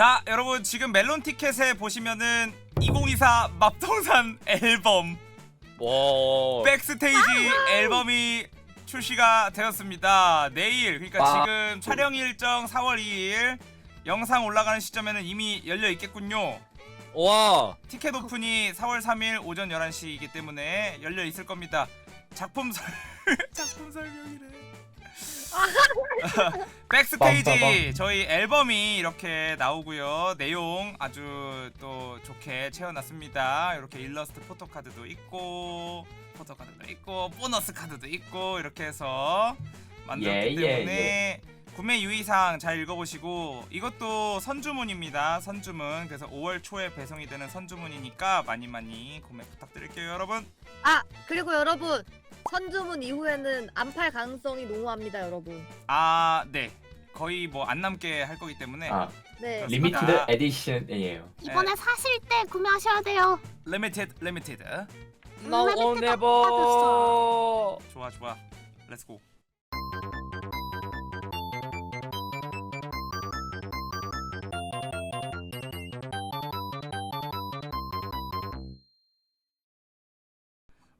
자 여러분 지금 멜론 티켓에 보시면은 2024 맙동산 앨범 와. 백스테이지 앨범이 출시가 되었습니다. 내일 그러니까 와. 지금 촬영 일정 4월 2일 영상 올라가는 시점에는 이미 열려 있겠군요. 와. 티켓 오픈이 4월 3일 오전 11시이기 때문에 열려 있을 겁니다. 작품 설 작품 설명이래. 백스테이지 저희 앨범이 이렇게 나오고요. 내용 아주 또 좋게 채워놨습니다. 이렇게 일러스트 포토카드도 있고 포토카드도 있고 보너스 카드도 있고 이렇게 해서 만들었기 예, 예, 때문에 구매 유의사항 잘 읽어보시고 이것도 선주문입니다. 선주문 그래서 5월 초에 배송이 되는 선주문이니까 많이 많이 구매 부탁드릴게요, 여러분. 아 그리고 여러분 선주문 이후에는 안 팔 가능성이 농후합니다 여러분. 아, 네. 거의 뭐 안 남게 할 거기 때문에 아 네. 그렇습니다. 리미티드 에디션이에요. 이번에 사실 때 구매하셔야 돼요. limited limited. Now or 음, never. 좋아, 좋아. 렛츠 고.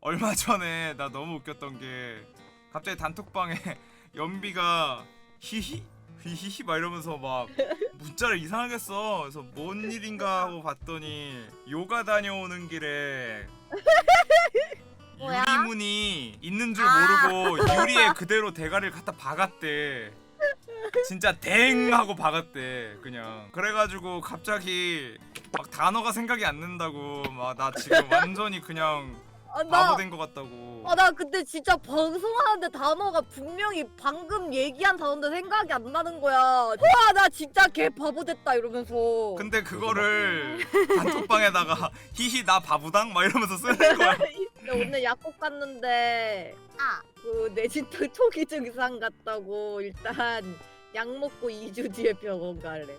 얼마 전에 나 너무 웃겼던 게 갑자기 단톡방에 연비가 히히 히히히 막 이러면서 막 문자를 이상하게 써. 그래서 뭔 일인가 하고 봤더니 요가 다녀오는 길에 뭐야? 유리문이 있는 줄 아. 모르고 유리에 그대로 대가리를 갖다 박았대. 진짜 댕 하고 박았대 그냥 그래가지고 갑자기 막 단어가 생각이 안 난다고 막 나 지금 완전히 그냥 아, 바보 나, 된 것 같다고 아, 나 근데 진짜 방송하는데 단어가 분명히 방금 얘기한 단어인데 생각이 안 나는 거야. 와, 나 진짜 개 바보 됐다 이러면서. 근데 그거를 단톡방에다가 히히 나 바보당 막 이러면서 쓰는 거야 근데 오늘 약국 갔는데 아, 그 뇌진탕 초기 증상 같다고 일단 약 먹고 2주 뒤에 병원 갈래.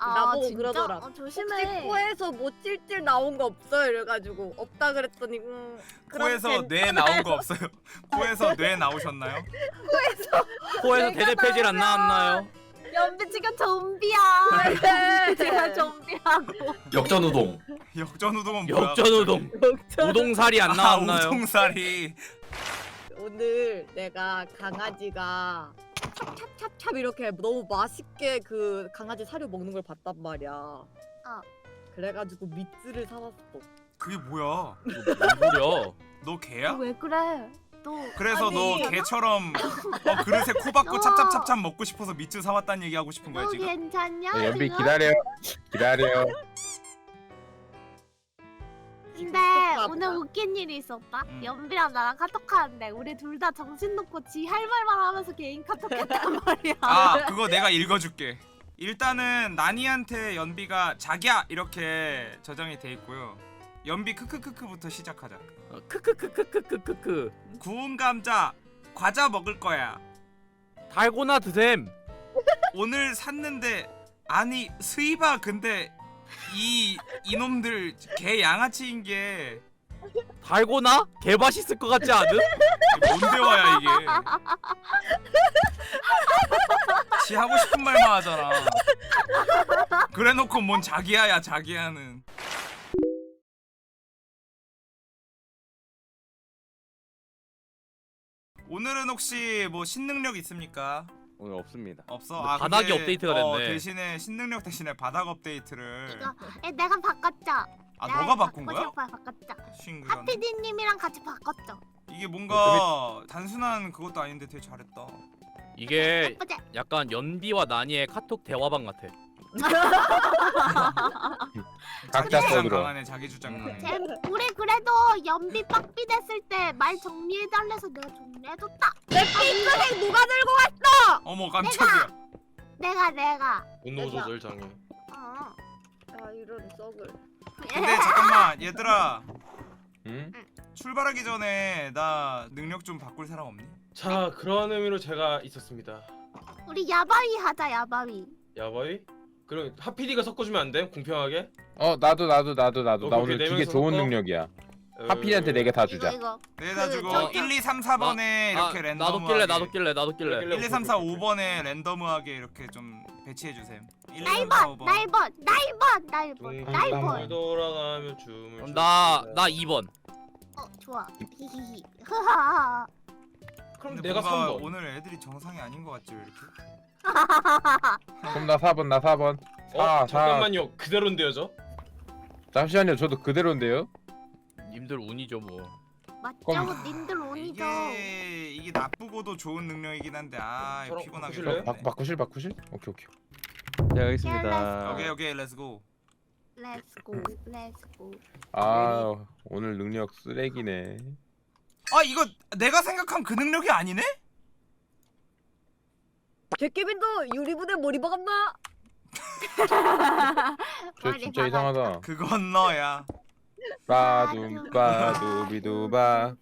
아 나보고 진짜? 그러더라. 어, 혹시 조심해. 코에서 뭐 찔찔 나온 거 없어요? 이래가지고 없다 그랬더니 음, 그럼 코에서 괜- 뇌 나온 거 없어요? 코에서 뇌 나오셨나요? 코에서 내가 대대폐질 안 나왔나요? 연비 지금 좀비야. 네. 제가 좀비라고. 역전우동. 역전우동은 뭐야? 역전우동. 우동살이 안 나왔나요? 아 우동살이 오늘 내가 강아지가 찹찹찹찹 이렇게 너무 맛있게 그 강아지 사료 먹는 걸 봤단 말이야. 어. 그래가지고蜜를 사왔어. 그게 뭐야? 뭔 소리야? 너 개야? 왜 그래? 또 그래서 아니. 너 개처럼 어, 그릇에 코 박고 어. 찹찹찹찹 먹고 싶어서 밑줄 사왔다는 얘기 하고 싶은 거야 너 지금? 괜찮냐? 네, 연비 지금? 기다려 기다려 근데 오늘. 웃긴 일이 있었다. 음. 연비랑 나랑 카톡하는데 우리 둘 다 정신 놓고 지 할 말만 하면서 개인 카톡했단 말이야. 아 그거 내가 읽어줄게. 일단은 나니한테 연비가 자기야 이렇게 저장이 돼 있고요. 연비 크크크크부터 시작하자. 어, 크크크크크크크크. 구운 감자 과자 먹을 거야. 달고나 드셈. 오늘 샀는데 아니 스이바 근데 이 이놈들 개 양아치인 게 달고나? 개 맛있을 것 같지 않음? 뭔 대화야 이게? 지 하고 싶은 말만 하잖아. 그래놓고 뭔 자기야야 자기야는. 오늘은 혹시 뭐 신능력 있습니까? 오늘 없습니다 없어. 근데 바닥이 근데, 업데이트가 어, 됐네. 대신에 신능력 대신에 바닥 업데이트를 이거 에, 내가 바꿨죠. 아 내가 너가 바꾼 바꾸고 거야? 싶어요, 바꿨죠. 하피디님이랑 같이 바꿨죠. 이게 뭔가 단순한 그것도 아닌데 되게 잘했다. 이게 약간 연비와 나니의 카톡 대화방 같아. 자기 각자 주장 써들어. 강하네 자기 주장 음. 강해. 쟤 우리 그래도 연비 빡비 됐을 때 말 정리해달래서 내가 정리해줬다. 내 핑크색 누가 들고 갔어? 어머 깜짝이야. 내가 내가. 분노 조절 장애. 어. 아 이런 썩을. 근데 잠깐만 얘들아 응? 출발하기 전에 나 능력 좀 바꿀 사람 없니? 자 그런 의미로 제가 있었습니다. 우리 야바위 하자 야바위. 야바이? 그럼 하피디가 섞어주면 안 돼? 공평하게? 어 나도 나도 나도 나도 너나 그렇게 오늘 되게 내면서 좋은 섞어? 능력이야 어, 하필이한테 네 개 다 주자 이거. 내다 그, 주고 저기- 1, 2, 3, 4번에 이렇게 아, 랜덤하게 나도 낄래 나도 낄래 나도 낄래. 낄래. 1, 2, 3, 4, 5번에 랜덤하게 이렇게 좀 배치해 주셈. 1, 날 봐, 날 봐, 날 봐, 날 봐, 날 봐. 둥둥 돌아가며 춤을 그럼 나, 춥니다. 나 2번. 어, 좋아. 히히히. 하하하. 그럼 근데 내가 뭔가 3번 오늘 애들이 정상이 아닌 것 같죠 이렇게? 그럼 나 4번 나 4번 어? 아, 잠깐만요 그대로인데요 저? 잠시만요 저도 그대로인데요 님들 운이죠 뭐. 맞죠? 님들 운이죠. 이게 이게 나쁘고도 좋은 능력이긴 한데 아 이거 저랑 피곤하게 바꾸실래요? 바, 바꾸실 바꾸실? 오케이 오케이 네 알겠습니다. 오케이 오케이 렛츠고 렛츠고, 렛츠고. 아 오늘 능력 쓰레기네 아 이거 내가 생각한 그 능력이 아니네? 제케빈도 유리부대 머리 박았나? 저 머리 진짜. 이상하다 그건 너야 빠둠 빠두비두바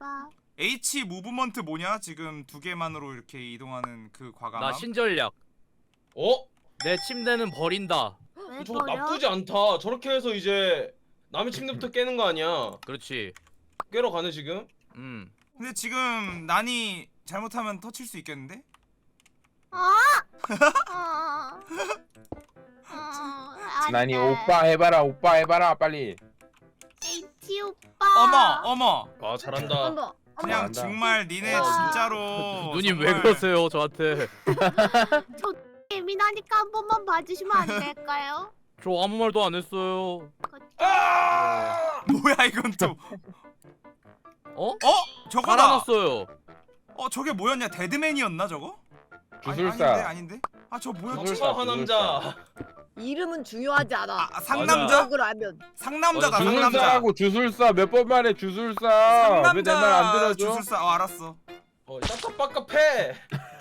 H 무브먼트 뭐냐? 지금 두 개만으로 이렇게 이동하는 그 과감함 나 신전략. 어? 내 침대는 버린다. 왜 저거 버려? 나쁘지 않다 저렇게 해서 이제 남의 침대부터 깨는 거 아니야 그렇지. 깨러 가네 지금? 음. 근데 지금 난이 잘못하면 터칠 수 있겠는데? 어? 어. 어, 안 난이 돼. 오빠 해봐라 오빠 해봐라 빨리 H 오빠. 어머 어머 아 잘한다 그냥 잘한다. 정말 니네 와. 진짜로 누님 왜 정말 그러세요 저한테? 예민하니까 한 번만 봐주시면 안 될까요? 저 아무 말도 안 했어요. 아! 뭐야 이건 또 어? 어? 저거다 깔아놨어요. 어 저게 뭐였냐 데드맨이었나 저거? 아니, 주술사. 아닌데 아닌데? 아 저 뭐였지? 주술사. 남자 이름은 중요하지 않아. 아 상남자? 적으로 하면 상남자다 맞아, 상남자 주술사하고 주술사 몇번 만에 주술사 왜 내 말안 들어줘? 주술사 어 알았어 어 빡깝빡깝해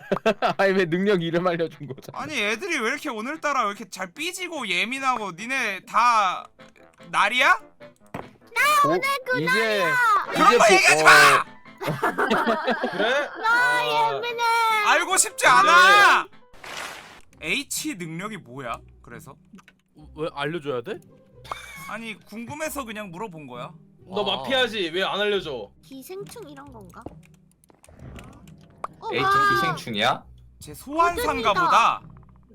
아니 왜 능력 이름 알려준 거잖아 아니 애들이 왜 이렇게 오늘따라 왜 이렇게 잘 삐지고 예민하고 니네 다 날이야? 오, 이제 그런 이제 거 보- 얘기하지 어, 마! 그래? 아 예민해. 알고 싶지 않아! H 능력이 뭐야? 그래서? 왜 알려줘야 돼? 아니 궁금해서 그냥 물어본 거야 너 아. 마피아지 왜 안 알려줘 기생충 이런 건가? 어, H 와. 기생충이야? 제 소환사인가 보다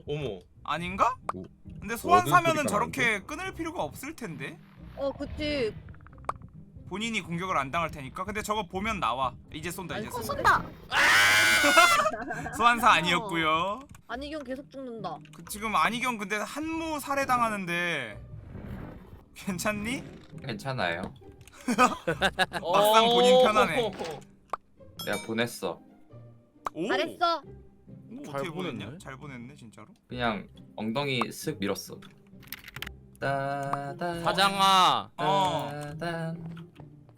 어머 아닌가? 오. 근데 소환사면은 저렇게 끊을 필요가 없을 텐데 어 그치 본인이 공격을 안 당할 테니까 근데 저거 보면 나와 이제 쏜다 이제 아니, 어 쏜다 쏜다. 소환사 아니었고요 안희경 계속 죽는다. 그 지금 안희경 근데 한무 살해당하는데 괜찮니? 괜찮아요. 막상 본인 어. 편하네. 내가 보냈어. 오! 잘했어. 오, 잘 어떻게 보냈냐? 보냈네. 잘 보냈네 진짜로 그냥 엉덩이 쓱 밀었어. 따단. 사장아 어. 따단.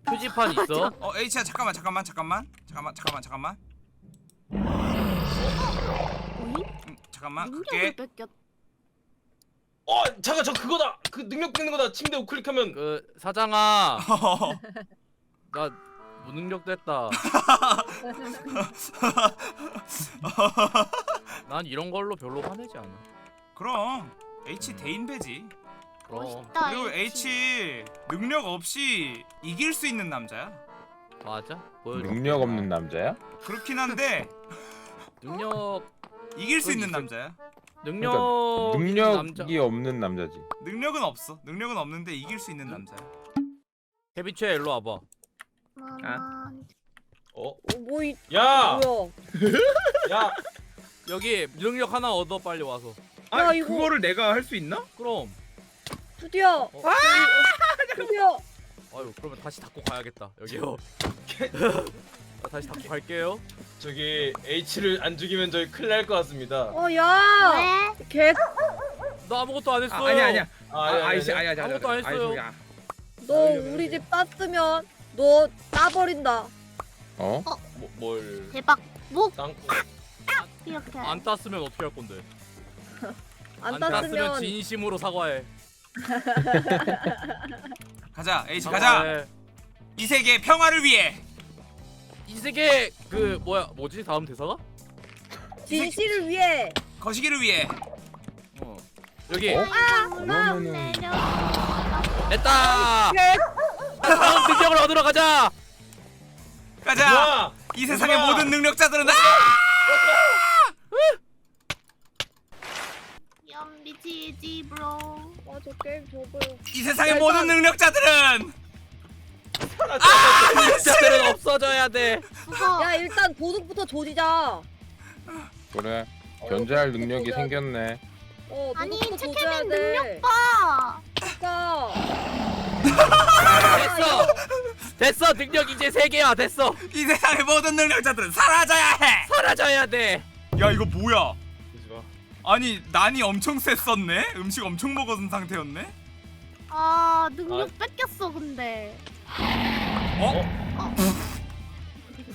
표지판 있어? 어 H야 잠깐만 잠깐만 잠깐만 잠깐만 잠깐만 잠깐만? 음, 잠깐만 능력을 그게 뺏겼. 어 잠깐 저 그거다 그 능력 뺏는 거다 침대 우클릭하면 그 사장아 나 무능력 됐다. 난 이런 걸로 별로 화내지 않아. 그럼 H 대인배지 멋있다. 그리고 H 능력 없이 이길 수 있는 남자야 맞아. 보여줘. 능력 없는 남자야? 그렇긴 한데 능력 이길 수 있는 있을- 남자야 능력 그러니까 능력이 남자. 없는 남자지 능력은 없어 능력은 없는데 이길 수 있는 남자야 케비체 일로 와봐. 만만. 어? 어, 뭐 이, 야! 뭐야? 야! 여기 능력 하나 얻어 빨리 와서. 야, 아, 이거- 내가 할 수 있나? 그럼. 드디어. 어. 아! 드디어. 아유 그러면 다시 닫고 가야겠다. 여기요. 나 다시 닫고 갈게요. 저기 H를 안 죽이면 저희 큰일 날 것 같습니다 어 야. 왜? 개. 나 아무것도 안 했어요. 아, 아니, 아니, 아니, 아니. 아무것도 안 했어요. 너 우리 집 땄으면 너 따버린다. 어? 뭐, 뭘 대박. 목 땅콩 이렇게. 안 땄으면 어떻게 할 건데? 안 땄으면 땄으면 진심으로 사과해. 가자 H 가자 사과해. 이 세계 평화를 위해 이 세계 그 뭐야 뭐지 다음 대사가? 진실을 위해. 거시기를 위해 어. 여기 어? 그럼 그러면은-. 됐다. 다음 능력을 얻으러 가자. 가자 야! 이 세상의 누나! 모든 능력자들은 아! 연비 지지 브로. 아저 게임 접어요. 이 세상의 일단- 모든 능력자들은 진짜들은 없어져야 돼. 야 일단 도둑부터 조지자. 그래 어, 견제할 능력이 생겼네 어 아니 도둑부터 조져야 체크맨 돼. 능력 봐. 그러니까. 됐어. 됐어. 능력 이제 세 개야. 됐어. 이 세상의 모든 능력자들은 사라져야 해. 사라져야 돼. 야 이거 뭐야? 아니 난이 엄청 셌었네. 음식 엄청 먹은 상태였네. 아 능력 뺏겼어 근데. 어?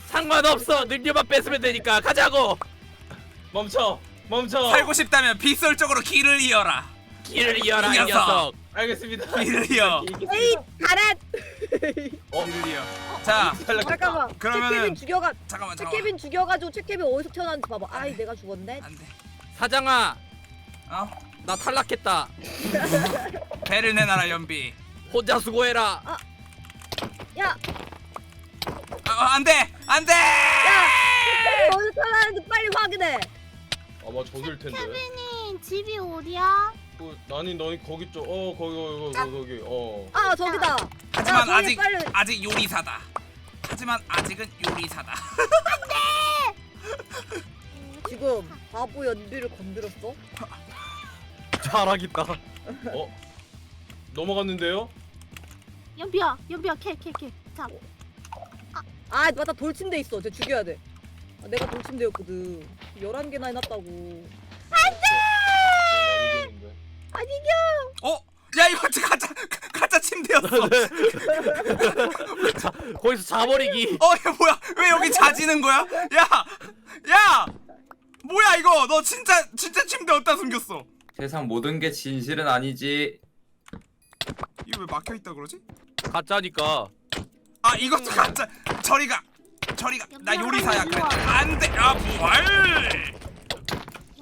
상관없어. 능력만 뺏으면 되니까 가자고. 멈춰 멈춰 살고 싶다면 쪽으로 길을 이어라. 길을 이어라 이이 녀석. 녀석. 알겠습니다 길을 이어. 에이 가렛. 길을 이어. 자 잠깐만. 그러면은- 최케빈 죽여가. 잠깐만 잠깐만. 최케빈 죽여가지고 최케빈 어디서 태어났는지 봐봐. 아이 내가 죽었네. 안돼. 사장아, 어? 나 탈락했다. 배를 내놔라 연비. 혼자 수고해라. 야 어, 안돼 안돼. 최케빈 어디서 태어났는지 빨리 확인해. 아마 젖을 텐데 케빈이 집이 어디야? 그, 나니 너니 거기 쪽 어 거기 거기 거기 거기 어 아 저기다. 하지만 야, 저기 아직 빨리. 아직 요리사다. 하지만 아직은 요리사다. 지금 바보 연비를 건드렸어? 잘하겠다. 어? 넘어갔는데요? 연비야 연비야 캐 캐 캐. 자 아 맞다 돌침대 있어. 쟤 죽여야 돼. 아, 내가 돌침대였거든. 11개나 해놨다고. 아니겠는데 어? 야 이거 가짜 가짜 침대였어. 자, 거기서 자버리기. 어, 얘 뭐야? 왜 여기 자지는 거야? 야, 야, 뭐야 이거? 너 진짜 진짜 침대 어디다 숨겼어? 세상 모든 게 진실은 아니지 이거 왜 막혀 있다 그러지? 가짜니까. 아 이것도 가짜. 저리가, 저리가. 나 요리사야. 그래. 일로 와. 안 돼. 아 부활.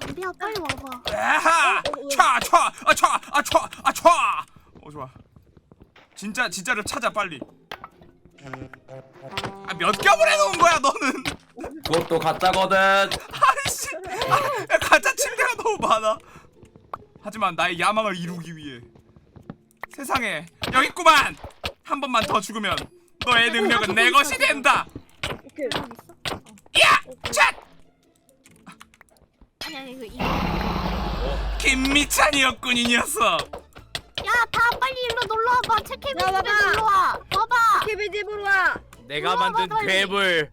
연비야 빨리 와봐. 아하. 촤, 촤, 아 촤, 아 촤, 아 촤. 어 좋아. 진짜 진짜를 찾아 빨리. 아, 몇 겹을 해놓은 거야 너는? 그것도 가짜거든 아이씨, 아, 야, 가짜 침대가 너무 많아. 하지만 나의 야망을 이루기 위해 세상에 여기 있구만. 한 번만 더 죽으면 너의 능력은 내 것이 된다. 오케이. 능력 있어? 야, 찻, 아니 아니 이거 이거. 김미찬이었군 이 녀석. 야다 빨리 일로 놀러 와봐. 와봐. 놀러 와. 와봐. 케빈 집으로 와. 내가 만든 빨리. 괴물.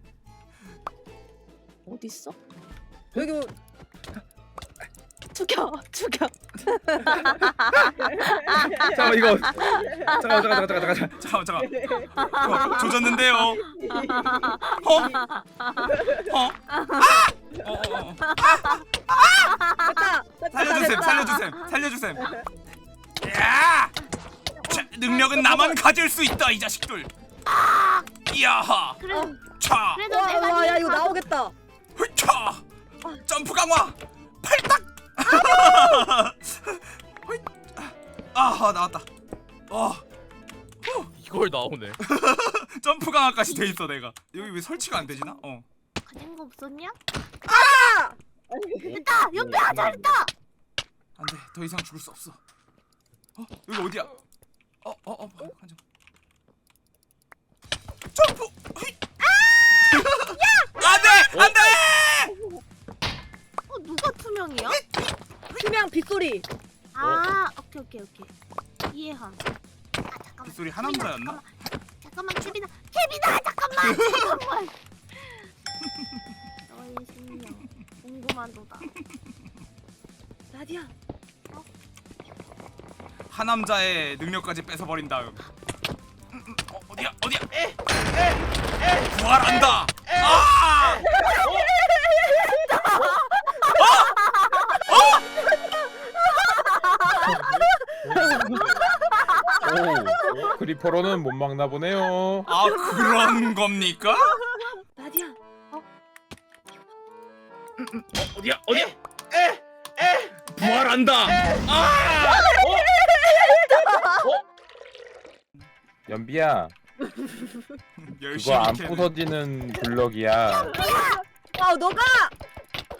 어딨어? 여기 뭐- 죽여 죽여 잠깐 이거 잠깐 잠깐 잠깐 잠깐 잠깐 잠깐 잠깐. 어, 조졌는데요. 어? 어? 아! 어, 어, 어. 됐다. 됐다. 살려주셈, 됐다. 살려주셈, 살려주셈. 야! 자, 능력은 나만 가질 수 있다 이 자식들. 이야, 그래 차, 그래도 와, 내가 와, 야 이거 가- 나오겠다. 차, 점프 강화, 팔딱. 호잇. 아 나왔다. 어, 이걸 나오네. 점프 강화까지 돼 있어 내가. 여기 왜 설치가 안 되지나? 어. 가진 거 없었냐? 아! 됐다. 연비야 잘했다. 안돼, 더 이상 죽을 수 없어. 어, 여기 어디야? 어, 어, 어, 어, 한정. 점프. 휘. 안돼, 안돼. 어 누가 투명이야? 투명 빗소리. 아 오케이 오케이 오케이 이해함. 아 잠깐만. 빗소리 하남자였나? 잠깐만, 잠깐만 케빈아 케빈아 잠깐만 잠깐만. 너의 생명 궁금한도다. 나디야. 하남자의 능력까지 뺏어버린 다음. 음, 음, 어, 어디야, 어디야? 부활한다. 아! 크리퍼로는 못 막나 보네요 아 그런 겁니까? 나디야. 어디야? 어디야? 부활한다. 연비야 열심히 그거 안 캐네. 부서지는 블럭이야 아 너가.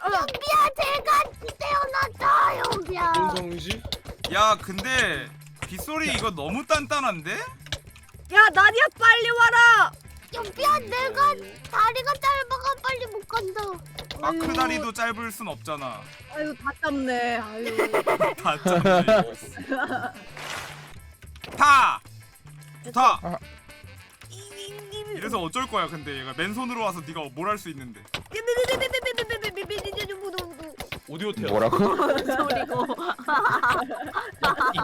연비야 제가 태어났다 연비야. 뭔 상황이지? 야 근데 빗소리 이거 너무 단단한데? 야 나디야 빨리 와라. 연비야 내가 다리가 짧아가 빨리 못 간다. 마크 다리도 짧을 순 없잖아. 아유 다 짧네. 아유. 다 짧네. 타! 타! 아. 이래서 어쩔 거야 근데 얘가 맨손으로 와서 네가 뭘 할 수 있는데 오디오 테어. 뭐라고? 소리고.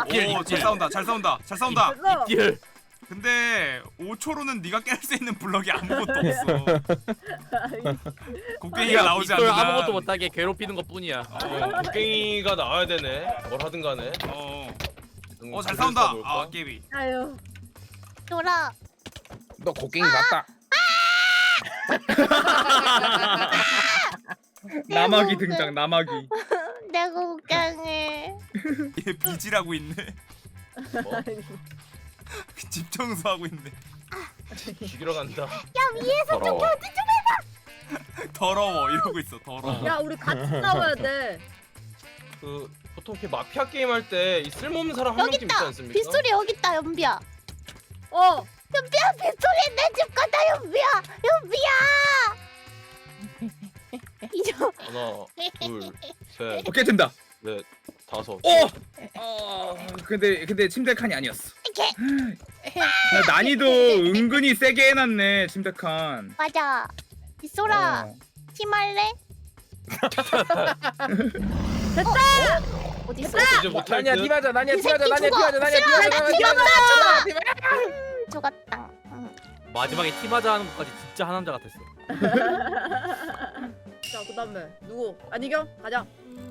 입질 오, 잘 입질 싸운다 잘 싸운다 잘 싸운다. 입질 근데 5초로는 네가 깰 수 있는 블럭이 아무것도 없어 곡괭이가 나오지 않는 한 아무것도 못하게 괴롭히는 것 뿐이야 어, 곡괭이가 나와야 되네. 뭘 하든 간에. 어, 음, 어, 잘 그래서 싸운다? 아 깨비 아유. 돌아. 너 곡괭이 맞다. 나막이 등장 나막이. 내가 웃강해. 얘 비지라고 있네 뭐? 집 청소하고 있네 죽이러 간다. 더러워. 더러워 이러고 있어 더러워 야 우리 같이 싸워야 돼. 그 보통 이렇게 마피아 게임 할 때 이 쓸모없는 사람 한 여기 명쯤 있지 있다. 않습니까? 빗소리 여기 있다 연비야. 어. 연비야 빗소리 내 집 가다 연비야. 연비야. 이제 하나, 둘, 셋, 오케이 된다. 넷, 다섯. 어. 어. 근데 근데 침대 칸이 아니었어. 이렇게 나 난이도 은근히 세게 해놨네 침대 칸. 맞아. 빗소라 어. 팀할래? 됐다. 어디 있어? 이제 못할 나니야 듯. 팀하자 나니야 이 팀하자 나니야 죽어. 팀하자 나니야 싫어, 팀하자 나 나니야 팀하자. 죽었다. 응. 마지막에 팀하자 하는 것까지 진짜 한 남자 같았어 자 그다음에 누구? 안희경 가자.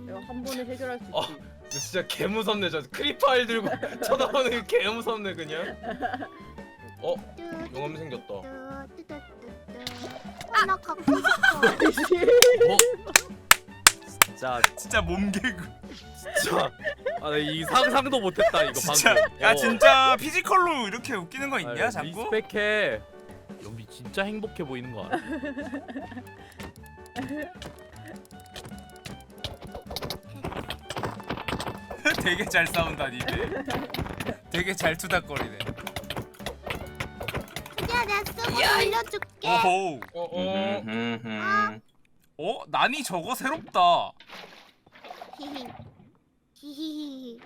내가 한 번에 해결할 수 있지. 어. 근데 진짜 개 무섭네 저 크리파일 들고 쳐다보는 게개 무섭네 그냥. 어 용암 생겼다. 아, 나 갖고 싶어. 진짜 진짜 몸개그 진짜 아이 상상도 못했다 이거 진짜 방금 야 어. 진짜 피지컬로 이렇게 웃기는 거 아, 있냐 자꾸? 리스펙해 연비 진짜 행복해 보이는 거 알아? 되게 잘 싸운다 니네 되게 잘 투닥거리네 야, 내가 쓰고 알려줄게. 오호 어 어. 음, 어? 난이 저거 새롭다 히히. 히히히.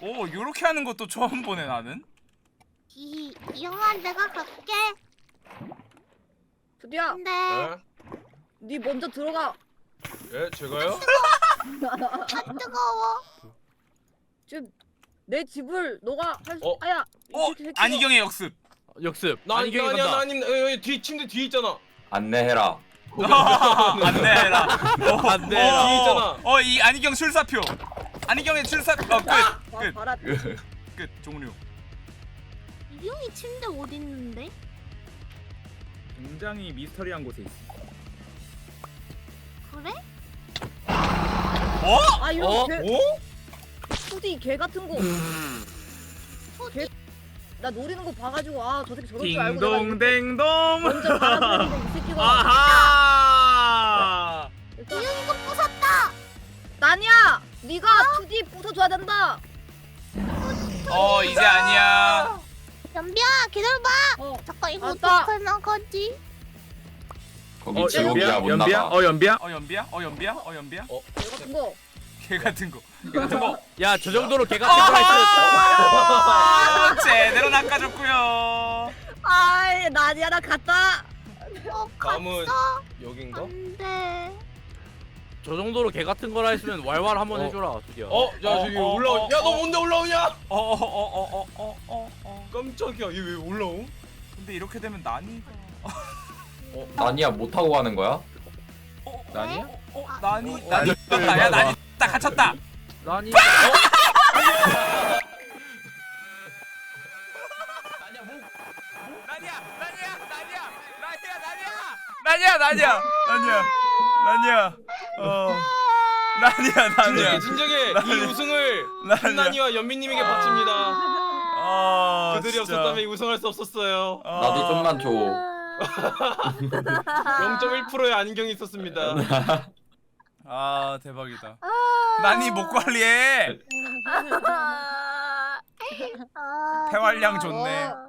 오 요렇게 하는 것도 처음 보네 나는 히히. 영아, 내가 갈게. 드디어 근데 네? 네 먼저 들어가. 예 제가요? 아 뜨거워. 지금 내 집을 너가 할 수. 어? 아야. 어? 이렇게 안희경의 역습 역습 나 안경이 아니야 간다 나 아님 여기 뒤 침대 뒤에 있잖아. 안내해라. 안내해라 어, 안내해라. 뒤에 있잖아. 어 이 안희경 출사표 안희경의 출사 아, 어끝끝끝 봐라. 종료 이경이 침대 어디 있는데? 굉장히 미스터리한 곳에 있어. 그래? 아 이런 어? 개, 오? 푸디 개 같은 거. 개. 나 노리는 거 봐가지고 아 저 새끼 저럴 줄 알고 내가 딩동댕동. 먼저 받아들였는데 이 새끼가 아하. 일단 이경이 거 부쉈다. 난이야 네가 푸디 부숴줘야 된다 어 이제 아니야 연비야, 기다려봐. 어 잠깐 이거 알았다. 어떡해 나가지? 거기 어 지옥이야 연비야 못 연비야 나가. 어 연비야. 어 연비야 어 연비야 어 연비야 개 같은 거 개 같은 거 개 같은 거 야 저 정도로 개 같은 거 했으면 아, 제대로 낚아줬고요 아이 난이야 나 갔다 어, 다음은. 여긴가? 안돼. 저 정도로 개 같은 거라 했으면 왈왈 한번 어. 해줘라 드디어 어, 야 저기 어, 어, 올라오. 어, 야 너 어. 뭔데 올라오냐? 어어어어어어어 깜짝이야. 얘 왜 올라오? 근데 이렇게 되면 난이 아니야 못 타고 가는 거야? 어, 난이야? 어 아, 난이 어, 난이 어, 떴다 야 어, 난이 딱 갇혔다 난이 난이야 난이야 난이야 난이야 난이야 난이야 난이야 난이야 어 난이야 진정해 난이야 진정해. 이. 우승을 한난이와 연민님에게 바칩니다. 아 그들이 진짜. 없었다면 이 우승할 수 없었어요. 아. 나도 좀만 줘. 0.1%의 안경이 있었습니다. 아 대박이다. 난이 목 관리해. 아, 폐활량 좋아. 좋네. 어,